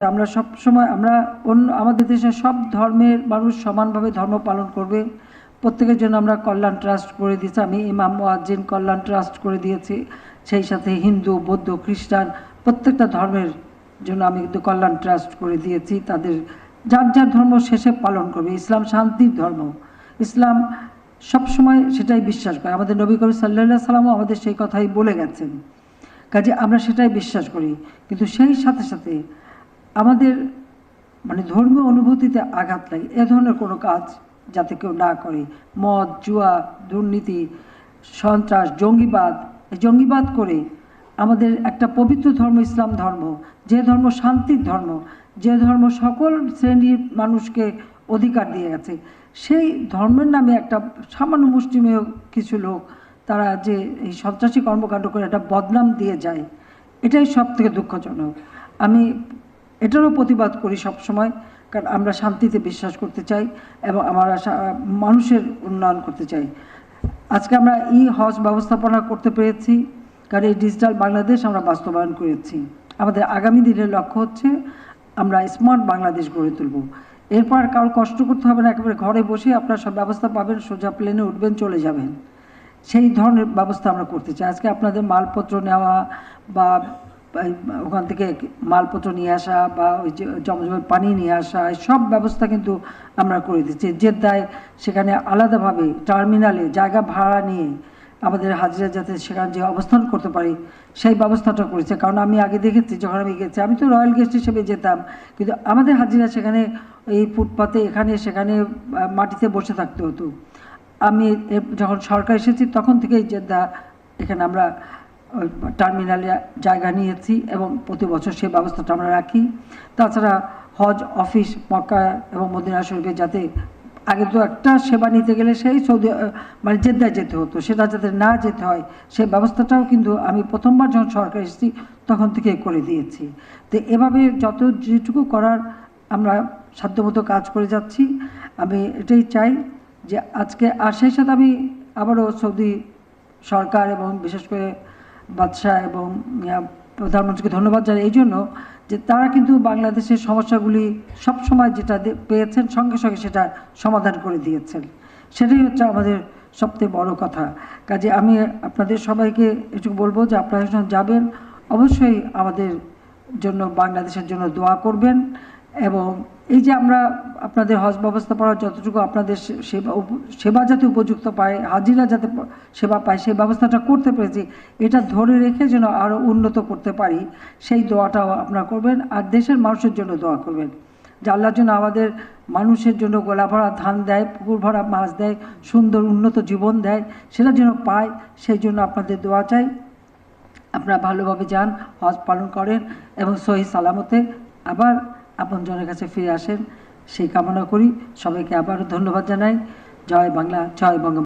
আমরা সব সময় আমরা অন্য, আমাদের দেশে সব ধর্মের মানুষ সমানভাবে ধর্ম পালন করবে। প্রত্যেকের জন্য আমরা কল্যাণ ট্রাস্ট করে দিয়েছি। আমি ইমাম মোয়াজ্জিন কল্যাণ ট্রাস্ট করে দিয়েছি। সেই সাথে হিন্দু, বৌদ্ধ, খ্রিস্টান প্রত্যেকটা ধর্মের জন্য আমি কিন্তু কল্যাণ ট্রাস্ট করে দিয়েছি। তাদের যার যার ধর্ম শেষে পালন করবে। ইসলাম শান্তির ধর্ম। ইসলাম সব সময় সেটাই বিশ্বাস করে। আমাদের নবী করিম সাল্লাহ সাল্লামও আমাদের সেই কথাই বলে গেছেন। কাজে আমরা সেটাই বিশ্বাস করি। কিন্তু সেই সাথে সাথে আমাদের মানে ধর্মীয় অনুভূতিতে আঘাত লাগে, এ ধরনের কোনো কাজ যাতে কেউ না করে। মদ, জুয়া, দুর্নীতি, সন্ত্রাস, জঙ্গিবাদ জঙ্গিবাদ করে আমাদের একটা পবিত্র ধর্ম, ইসলাম ধর্ম, যে ধর্ম শান্তির ধর্ম, যে ধর্ম সকল শ্রেণির মানুষকে অধিকার দিয়ে গেছে, সেই ধর্মের নামে একটা সামান্য মুষ্টিমেয় কিছু লোক, তারা যে এই সন্ত্রাসী কর্মকাণ্ড করে একটা বদনাম দিয়ে যায়, এটাই সব থেকে দুঃখজনক। আমি এটারও প্রতিবাদ করি সব সময় কারণ আমরা শান্তিতে বিশ্বাস করতে চাই এবং আমরা মানুষের উন্নয়ন করতে চাই। আজকে আমরা ই হজ ব্যবস্থাপনা করতে পেরেছি, কারণ এই ডিজিটাল বাংলাদেশ আমরা বাস্তবায়ন করেছি। আমাদের আগামী দিনের লক্ষ্য হচ্ছে আমরা স্মার্ট বাংলাদেশ গড়ে তুলব। এরপর আর কারও কষ্ট করতে হবে না, একেবারে ঘরে বসে আপনারা সব ব্যবস্থা পাবেন, সোজা প্লেনে উঠবেন, চলে যাবেন। সেই ধরনের ব্যবস্থা আমরা করতে চাই। আজকে আপনাদের মালপত্র নেওয়া বা ওখান থেকে মালপত্র নিয়ে আসা বা ওই যে জমজমের পানি নিয়ে আসা সব ব্যবস্থা কিন্তু আমরা করে দিচ্ছি। জেদ্দায় সেখানে আলাদাভাবে টার্মিনালে জায়গা ভাড়া নিয়ে আমাদের হাজিরা যাতে সেখানে যে অবস্থান করতে পারি, সেই ব্যবস্থাটা করেছে। কারণ আমি আগে দেখেছি, যখন আমি গেছি, আমি তো রয়্যাল গেস্ট হিসেবে যেতাম। কিন্তু আমাদের হাজিরা সেখানে এই ফুটপাতে এখানে সেখানে মাটিতে বসে থাকতে হতো। আমি যখন সরকার এসেছি, তখন থেকেই জেদ্দা এখানে আমরা টার্মিনালে জায়গা নিয়েছি এবং প্রতি বছর সেই ব্যবস্থাটা আমরা রাখি। তাছাড়া হজ, অফিস, মক্কা এবং মদিনা শরীফে যাতে আগে তো একটা সেবা নিতে গেলে সেই সৌদি মানে জেদ্দায় যেতে হতো, সেটা যাতে না যেতে হয় সেই ব্যবস্থাটাও কিন্তু আমি প্রথমবার যখন সরকার এসেছি তখন থেকে করে দিয়েছি। তো এভাবে যত যেটুকু করার আমরা সাধ্যমতো কাজ করে যাচ্ছি। আমি এটাই চাই যে আজকে আর সেই সাথে আমি আবারও সৌদি সরকার এবং বিশেষ করে বাদশাহ এবং প্রধানমন্ত্রীকে ধন্যবাদ জানাই। এই জন্য যে তারা কিন্তু বাংলাদেশের সমস্যাগুলি সব সময় যেটা পেয়েছেন, সঙ্গে সঙ্গে সেটা সমাধান করে দিয়েছেন। সেটাই হচ্ছে আমাদের সবথেকে বড় কথা। কাজে আমি আপনাদের সবাইকে এটুকু বলব যে আপনারা যখন যাবেন, অবশ্যই আমাদের জন্য, বাংলাদেশের জন্য দোয়া করবেন। এবং এই যে আমরা আপনাদের হজ ব্যবস্থাপনা যতটুকু আপনাদের সেবা সেবা যাতে উপযুক্ত পায়, হাজিরা যাতে সেবা পায়, সেই ব্যবস্থাটা করতে পেরেছি। এটা ধরে রেখে যেন আরও উন্নত করতে পারি, সেই দোয়াটাও আপনারা করবেন। আর দেশের মানুষের জন্য দোয়া করবেন আল্লাহর জন্য আমাদের মানুষের জন্য গোলা ভরা ধান দেয়, পুকুর ভরা মাছ দেয়, সুন্দর উন্নত জীবন দেয়, সেটা যেন পায়, সেই জন্য আপনাদের দোয়া চাই। আপনারা ভালোভাবে যান, হজ পালন করেন এবং সহি সালামতে আবার আপনজনের কাছে ফিরে আসেন। সেই কামনা করি। সবাইকে আবারও ধন্যবাদ জানাই। জয় বাংলা, জয় বঙ্গ